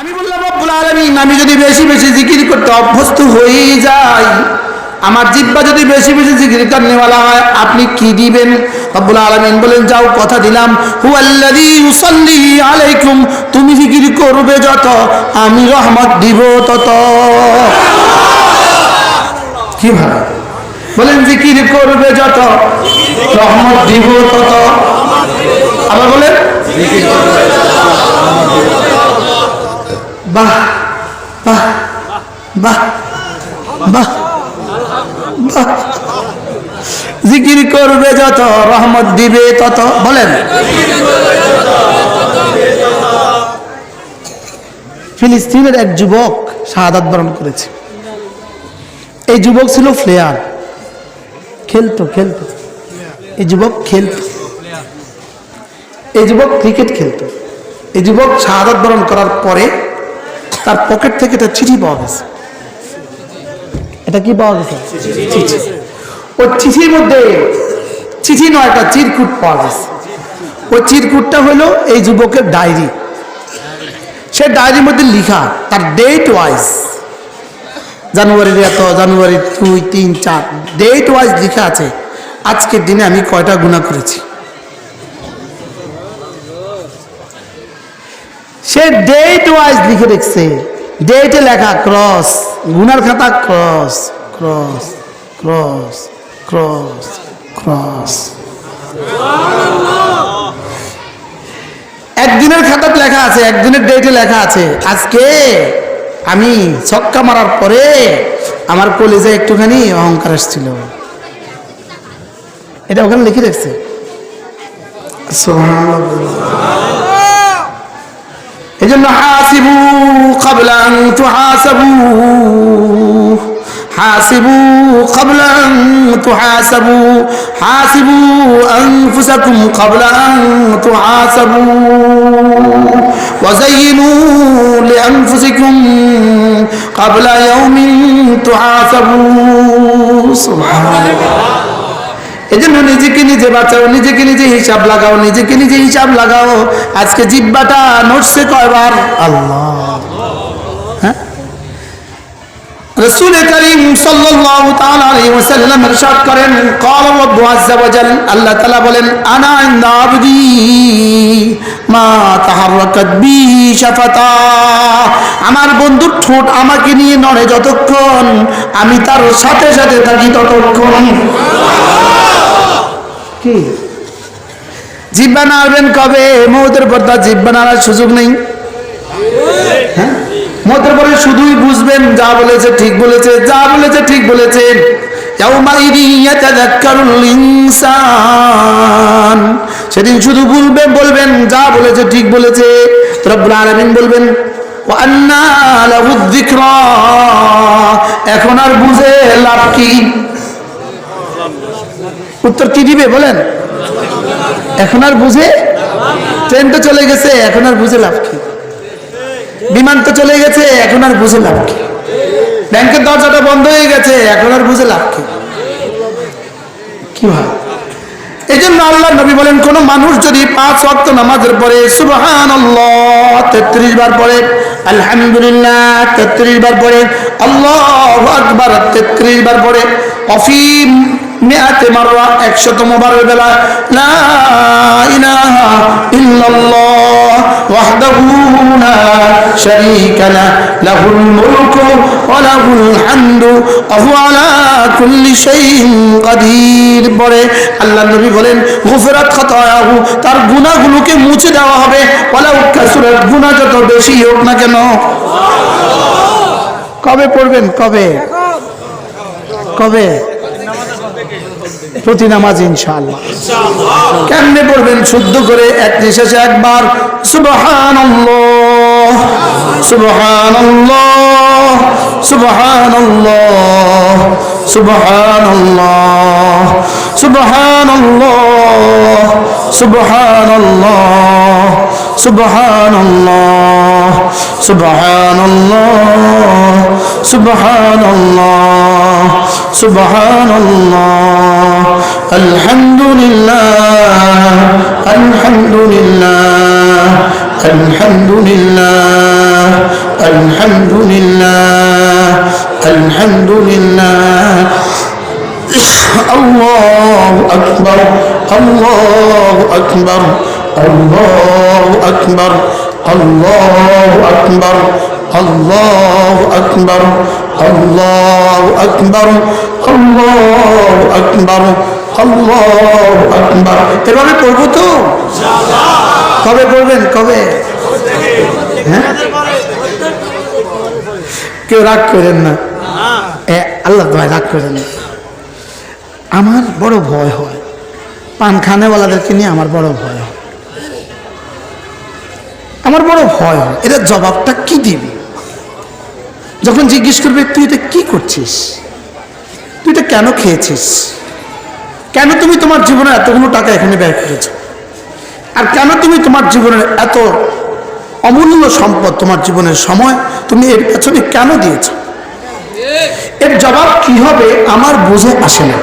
আমি বললাম, রব্বুল আলামিন, আমি যদি বেশি বেশি জিকির করতে অভ্যস্ত হয়ে যাই, আমার জিব্বা যদি বেশি বেশি জিকির করনেওয়ালা হয়, আপনি কি দিবেন? রব্বুল আলামিন বলেন, যাও, কথা দিলাম। হুয়াল্লাযী ইউসাল্লি আলাইকুম, তুমি জিকির করবে যত, আমি রহমত দিব তত। কি ভালো। বলেন, জিকির করবে যত, রহমত দিব তত। আবার বলেন বাহ বাহ বাহ বাহ বাহ। জিকির করবে যত রহমত দিবে তত, বলেন। ফিলিস্তিনের এক যুবক শাহাদাত বরণ করেছে। এই যুবক ছিল ফ্লেয়ার। খেলতো খেলতো। এই যুবক খেলতো। এই যুবক ক্রিকেট খেলতো। এই যুবক শাহাদাত বরণ করার পরে তার পকেট থেকে একটা চিঠি পাওয়া গেছে। এটা কি পাওয়া গেছে? চিঠি। ওই চিঠির মধ্যে চিঠি নয় একটা চিরকুট পাওয়া গেছে। ওই চিরকুটটা হলো এই যুবকের ডায়েরি। সে ডায়েরির মধ্যে লিখা তার ডেট ওয়াইজ জানুয়ারির এত জানুয়ারি দুই তিন চার ডেট ওয়াইজ লিখা আছে আজকের দিনে আমি কয়টা গুণা করেছি? সে ডেট ওয়াইজ লিখে রেখেছে ডেটে লেখা ক্রস গুনার খাতা cross cross cross cross cross একদিনের খাতাতে লেখা আছে, একদিনের ডেটে লেখা আছে। আজকে আমি ছক্কা মারার পরে আমার কলেজে একটুখানি অহংকার এসেছিল। এটা ওখানে লিখে রাখছে এই জন্য হাসিবু কাবলাং তুহাসাবু হাসিবু কাবলাং তুহাসাবু হাসিবু আনফুসাকুম কাবলাং তুহাসাবু وزينوا لأنفسكم قبل يوم تحاسبوا سبحان الله এজন্য নিজেকে নিজে বাঁচাও নিজেকে নিজে হিসাব লাগাও নিজেকে নিজে হিসাব লাগাও আজকে জিব্বাটা নড়ছে কয়বার আল্লাহ হ্যাঁ রসুল করিম সাল্লাল্লাহু তাআলা আলাইহি ওয়াসাল্লাম ইরশাদ করেন قال رب عز وجل আল্লাহ তাআলা বলেন আনা ইনদা আবদি মা তাহাররাকাত বি শাফাতা আমার বন্ধুর ঠোঁট আমাকে নিয়ে নড়ে যতক্ষণ আমি তার সাথে সাথে থাকি ততক্ষণ কি? জিব্বা নাড়বেন কবে? মৌতের পর তার জিব্বা নাড়ার সুযোগ নেই। হ্যাঁ? পরে শুধুই বুঝবেন, যা বলেছে ঠিক বলেছে, যা বলেছে ঠিক বলেছেন সেদিন শুধু বলবেন বলবেন, যা বলেছে ঠিক বলেছে। রব্বুল আলমিন বলবেন এখন আর বুঝে লাভ কি? উত্তর কি দিবে বলেন? এখন আর বুঝে? ট্রেন তো চলে গেছে, এখন আর বুঝে লাভ কি? বিমান তো চলে গেছে, এখন আর বুঝে লাভ কি? ব্যাংকের দরজাটা বন্ধ হয়ে গেছে, এখন আর বুঝে লাভ কি? এই জন্য আল্লাহ নবী বলেন, কোন মানুষ যদি পাঁচ ওয়াক্ত নামাজের পরে সুবহান তেত্রিশ বার পরে আলহামদুলিল্লাহ, তেত্রিশ বার পরে আল্লাহ আকবার, তেত্রিশ বার পরে অফিম মেয়াতে মাররা একশতম বারের বেলা। লা ইলাহা ইল্লাল্লাহ ওয়াহদাহু লা শারীকা লা, লাহুল পরে আল্লাহ নবী বলেন, গুফরাত খাতায়াহু তার গুনাহগুলোকে মুছে দেওয়া হবে। ওয়ালাউ কাসুরাত, গুনাহ যত বেশি হোক না কেন। কবে পড়বেন? কবে? কবে? প্রতি নামাজ ইনশাআল্লাহ। কেমনে পড়বেন শুদ্ধ করে এক নিঃশ্বাসে একবার? সুবহানাল্লাহ সুবহানাল্লাহ سبحان الله الحمد لله الحمد لله الحمد لله الحمد لله الحمد لله الله أكبر الله أكبر الله أكبر الله أكبر الله أكبر আল্লাহ আকবর আল্লাহ আকবর আল্লাহ আকবর এভাবে পড়ব তো? কবে পড়বেন, কবে? হ্যাঁ? কেউ রাগ করেন না। আল্লাহ তোমায় রাগ করেন। না আমার বড় ভয় হয়। পান খানেওয়ালাদেরকে নিয়ে আমার বড় ভয় হয়। আমার বড় ভয় হয়। এটা জবাবটা কি দিবি? যখন জিজ্ঞেস করবে, তুই এটা কি করছিস? তুই এটা কেন খেয়েছিস? কেন তুমি তোমার জীবনে এতগুলো টাকা এখানে ব্যয় করেছ? আর কেন তুমি তোমার জীবনের এত অমূল্য সম্পদ তোমার জীবনের সময় তুমি এর পেছনে কেন দিয়েছ? এর জবাব কি হবে আমার বুঝে আসে না।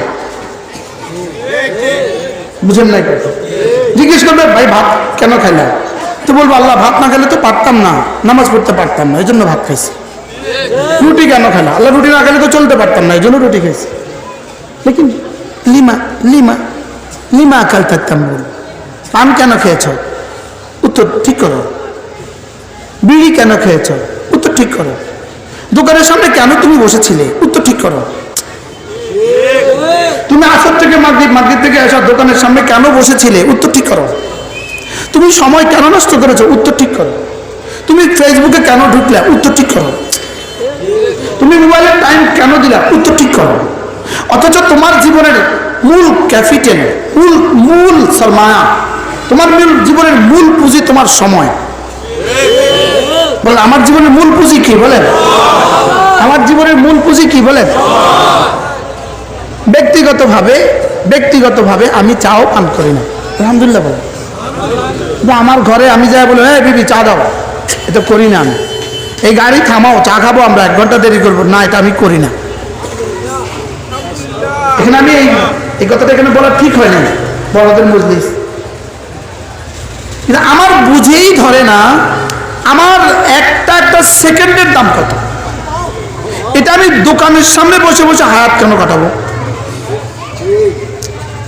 বুঝেন নাই জিজ্ঞেস করবে, ভাই, ভাত কেন খাইলাম তো বলব, আল্লাহ, ভাত না খেলে তো পারতাম না, নামাজ পড়তে পারতাম না এই জন্য ভাত খাইছি। রুটি কেন খেলা? আল্লাহ রুটি না খেলে তো চলতে পারতাম না, এই জন্য রুটি খাইছি। লেকিন লিমা লিমা লিমা কাল থাকতাম বল পান কেন খেয়েছ? উত্তর ঠিক করো। বিড়ি কেন খেয়েছ? উত্তর ঠিক করো। দোকানের সামনে কেন তুমি বসেছিলে? উত্তর ঠিক করো। তুমি আসর থেকে মাগরিব মাগরিব থেকে আসা দোকানের সামনে কেন বসেছিলে? উত্তর ঠিক করো। তুমি সময় কেন নষ্ট করেছ? উত্তর ঠিক করো। তুমি ফেসবুকে কেন ঢুকলে? উত্তর ঠিক করো। তুমি মোবাইলের টাইম কেন দিলা? উত্তর ঠিক করো। অথচ তোমার জীবনের মূল ক্যাপিটেল মূল মূল সরমায়া, তোমার জীবনের মূল পুঁজি তোমার সময়। বলেন আমার জীবনের মূল পুঁজি কি? বলেন আমার জীবনের মূল পুঁজি কি? বলেন ব্যক্তিগতভাবে ব্যক্তিগতভাবে আমি চাও পান করি না। আলহামদুলিল্লাহ বলেন আমার ঘরে আমি যাই বলে হ্যাঁ বিবি, চা দাও। এটা করি না আমি। এই গাড়ি থামাও, চা খাব আমরা, এক ঘণ্টা দেরি করব। না, এটা আমি করি না। এখানে আমি এই এই কথাটা এখানে বলা ঠিক হয় না বড়দের মজলিস। কিন্তু আমার বুঝেই ধরে না, আমার একটা একটা সেকেন্ডের দাম কত? এটা আমি দোকানের সামনে বসে বসে হায়াত কেন কাটাবো?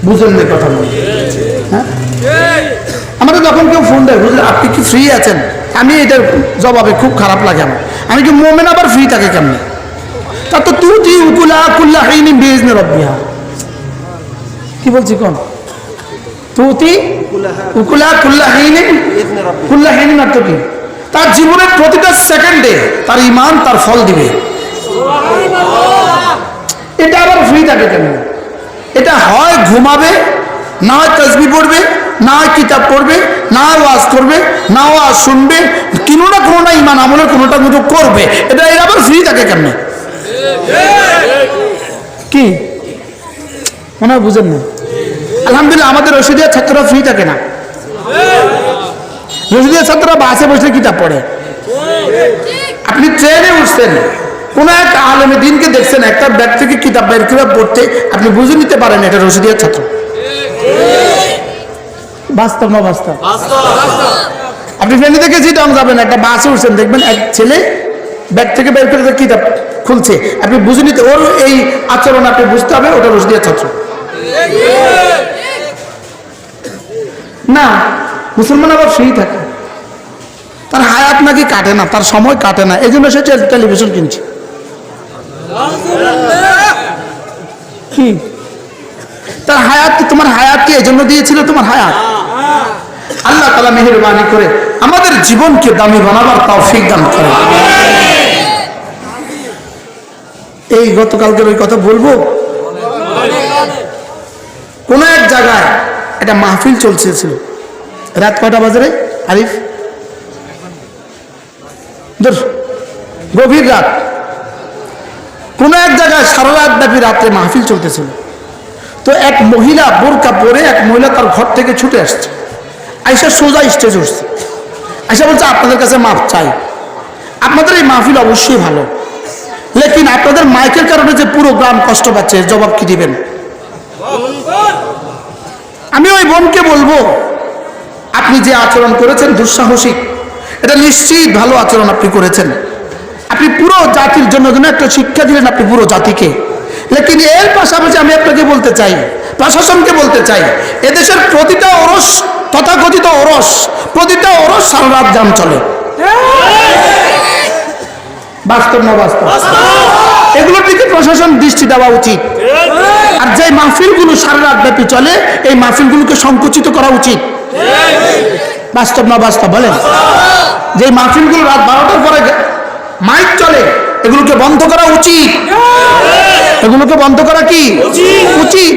বুঝলেন না কথা বলি। হ্যাঁ? আমাদের যখন কেউ ফোন দেয়, বুঝলেন, আপনি কি ফ্রি আছেন? আমি এটার জবাবে খুব খারাপ লাগে আমার। আমি কি মোমেন আবার ফ্রি থাকে কেমনি? তা তো তুই তুই উকুলা কুল্লা হাইনি বেজনে রব্বিহা। কি বলছি কোন? তুতি উকুলা কুল্লা হাইনি কুল্লা হাইনি অর্থ কি? তার জীবনের প্রতিটা সেকেন্ডে তার ইমান তার ফল দিবে। এটা আবার ফ্রি থাকে কেন এটা হয় ঘুমাবে, না হয় তসবি পড়বে না কিতাব পড়বে, না ওয়াজ করবে, না ওয়াজ শুনবে, কোনো না কোনো না ইমান আমলের কোনোটা দুটো করবে। এটা এর আবার ফ্রি থাকে কেমনে? কি? মনে হয় বুঝেন না। আলহামদুলিল্লাহ আমাদের রশিদিয়া ছাত্ররা ফ্রি থাকে না। রশিদিয়া ছাত্ররা বাসে বসে কিতাব পড়ে। আপনি ট্রেনে উঠছেন, কোন এক আলমে দিনকে দেখছেন, একটা ব্যাগ থেকে কিতাব বের করে পড়তে, আপনি বুঝে নিতে পারেন এটা রশিদিয়া ছাত্র। বাস্তব না বাস্তব? আপনি ফ্রেন্ড থেকে চিটং যাবেন একটা বাসে উঠছেন দেখবেন এক ছেলে ব্যাগ থেকে বের করে কিতাব খুলছে। আপনি বুঝে নিতে ওর এই আচরণ আপনি বুঝতে হবে ওটা রশিদিয়া ছাত্র। না মুসলমান আবার সেই থাকে। তার হায়াত নাকি কাটে না তার সময় কাটে না এই জন্য সে টেল- টেলিভিশন কিনছে। কি? তার হায়াত তোমার হায়াত কি এই জন্য দিয়েছিল তোমার হায়াত? আল্লাহ তালা মেহরবানি করে আমাদের জীবনকে দামি বানাবার তৌফিক দান করে। এই গতকালকের ওই কথা বলব? কোন এক জায়গায় একটা মাহফিল চলছিল। রাত কয়টা বাজারে আরিফ? গভীর রাত। কোন এক জায়গায় সারা রাত ব্যাপী রাত্রে মাহফিল চলতেছিল। তো এক মহিলা বোরকা পরে এক মহিলা তার ঘর থেকে ছুটে আসছে। আইসা সোজা স্টেজ উঠছে। আইসা বলছে, আপনাদের কাছে মাপ চাই। আপনাদের এই মাহফিল অবশ্যই ভালো। লেকিন আপনাদের মাইকের কারণে যে পুরো গ্রাম কষ্ট পাচ্ছে জবাব কি দিবেন? আমি ওই বোনকে বলব, আপনি যে আচরণ করেছেন দুঃসাহসিক, এটা নিশ্চিত ভালো আচরণ আপনি করেছেন। আপনি পুরো জাতির জন্য জন্য একটা শিক্ষা দিলেন আপনি পুরো জাতিকে। লেকিন এর পাশাপাশি আমি আপনাকে বলতে চাই, প্রশাসনকে বলতে চাই, এদেশের প্রতিটা ওরস তথাকথিত ওরস প্রতিটা ওরস সারা রাত জাম চলে। বাস্তব না বাস্তব? এগুলোর দিকে প্রশাসন দৃষ্টি দেওয়া উচিত। আর যে মাহফিলগুলো সারা রাত ব্যাপী চলে এই মাহফিলগুলোকে সংকুচিত করা উচিত। বাস্তব না বাস্তব বলেন? যে মাহফিলগুলো রাত বারোটার পরে মাইক চলে এগুলোকে বন্ধ করা উচিত। এগুলোকে বন্ধ করা কি? উচিত।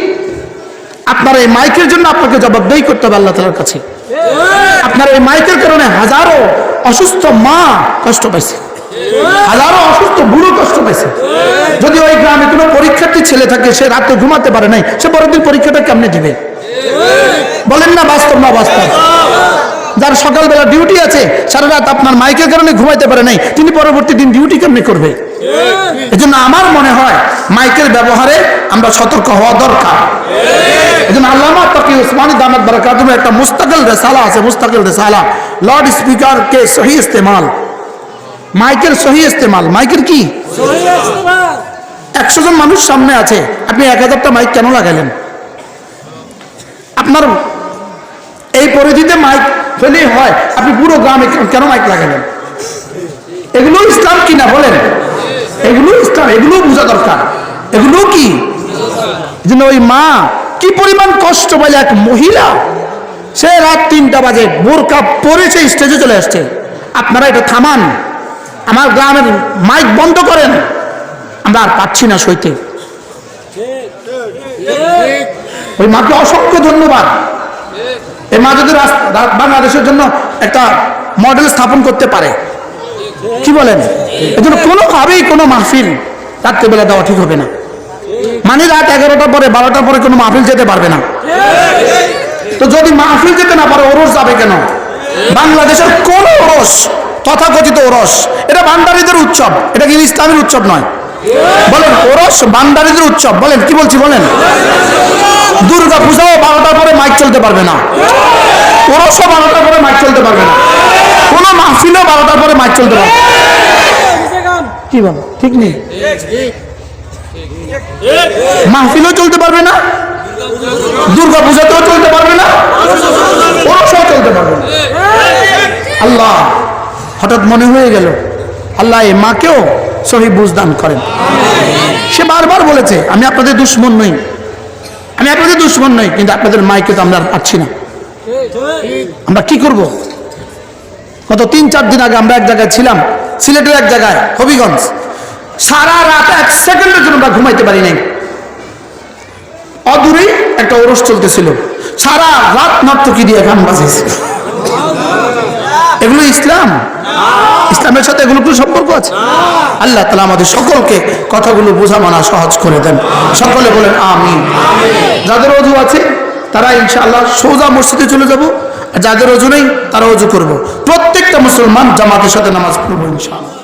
আপনার এই মাইকের জন্য আপনাকে জবাবদেহি করতে হবে আল্লাহ তালার কাছে। আপনার এই মাইকের কারণে হাজারো অসুস্থ মা কষ্ট পাইছে। হাজারো অসুস্থ বুড়ো কষ্ট পাইছে। যদি ওই গ্রামে কোনো পরীক্ষার্থী ছেলে থাকে, সে রাতে ঘুমাতে পারে নাই, সে পরের দিন পরীক্ষাটা কেমনে দিবে? বলেন না বাস্তব না বাস্তব যার সকালবেলা ডিউটি আছে, সারা রাত আপনার মাইকের কারণে ঘুমাইতে পারে নাই, তিনি পরবর্তী দিন ডিউটি কেমনে করবে? এজন্য আমার মনে হয় মাইকের ব্যবহারে আমরা সতর্ক হওয়া দরকার। এজন্য আল্লামা তকি উসমানী দামাত বারাকাতুম একটা মুস্তাকিল রেসালা আছে মুস্তাকিল রেসালা। লাউড স্পিকার কে সহি ইস্তেমাল? মাইকের সহি ইস্তেমাল। মাইকের কি? একশো জন মানুষ সামনে আছে। আপনি এক হাজারটা মাইক কেন লাগালেন? আপনার এই পরিধিতে মাইক ফেলেই হয়। আপনি পুরো গ্রামে কেন- কেন মাইক লাগালেন? এগুলো ইসলাম কিনা বলেন? এগুলো ইসলাম, এগুলো বোঝা দরকার। এগুলো কি? জন্য ওই মা কি পরিমাণ কষ্ট পাইলে এক মহিলা? সে রাত তিনটা বাজে, বোরকা পরে সে স্টেজে চলে আসছে। আপনারা এটা থামান। আমার গ্রামের মাইক বন্ধ করেন। আমরা আর পাচ্ছি না সইতে। ওই মাকে অসংখ্য ধন্যবাদ। এই মা যদি বাংলাদেশের জন্য একটা মডেল স্থাপন করতে পারে কি বলেন? এজন্য কোনোভাবেই কোনো মাহফিল রাত্রেবেলা দেওয়া ঠিক হবে না। মানে রাত এগারোটার পরে, বারোটার পরে কোনো মাহফিল যেতে পারবে না। তো যদি মাহফিল যেতে না পারে, ওরস যাবে কেন? বাংলাদেশের কোন ওরস, তথাকথিত ওরস, এটা বান্দারিদের উৎসব, এটা কি ইসলামের উৎসব নয়? বলেন, ওরস বান্দারিদের উৎসব, বলেন, কি বলছি, বলেন? দুর্গা পূজাও বারোটার পরে মাইক চলতে পারবে না। ওরসও বারোটার পরে মাইক চলতে পারবে না। কোনো মাহফিলও বারোটার পরে মাইক চলতে পারবে না। কি বল? ঠিক নেই? মাহফিলও চলতে পারবে না? দুর্গা পূজাতেও চলতে পারবে না? ওরসও চলতে পারবে না। আল্লাহ, হঠাৎ মনে হয়ে গেল, আল্লাহ এই মাকেও সহি বুঝদান করেন। সে বারবার বলেছে, আমি আপনাদের দুশ্মন নই। আমি আপনাদের দুশ্মন নই, কিন্তু আপনাদের মাইকে তো আমরা পাচ্ছি না। আমরা কি করব? গত তিন, চার দিন আগে আমরা এক জায়গায় ছিলাম, সিলেটের এক জায়গায়, হবিগঞ্জ। সারা রাত এক সেকেন্ডের জন্য আমরা ঘুমাইতে পারি নাই। অদূরেই একটা ওরস চলতেছিল। সারা রাত নর্তকি দিয়ে গান বাজিয়েছিল। এগুলো ইসলাম? ইসলামের সাথে এগুলো কোনো সম্পর্ক আছে? আল্লাহ তালা আমাদের সকলকে কথাগুলো বোঝা মানা সহজ করে দেন। সকলে বলেন আমি যাদের অজু আছে, তারা ইনশাআল্লাহ সোজা মসজিদে চলে যাব। যাদের অজু নেই তারা অজু করব। প্রত্যেকটা মুসলমান জামাতের সাথে নামাজ পড়ব ইনশাআল্লাহ।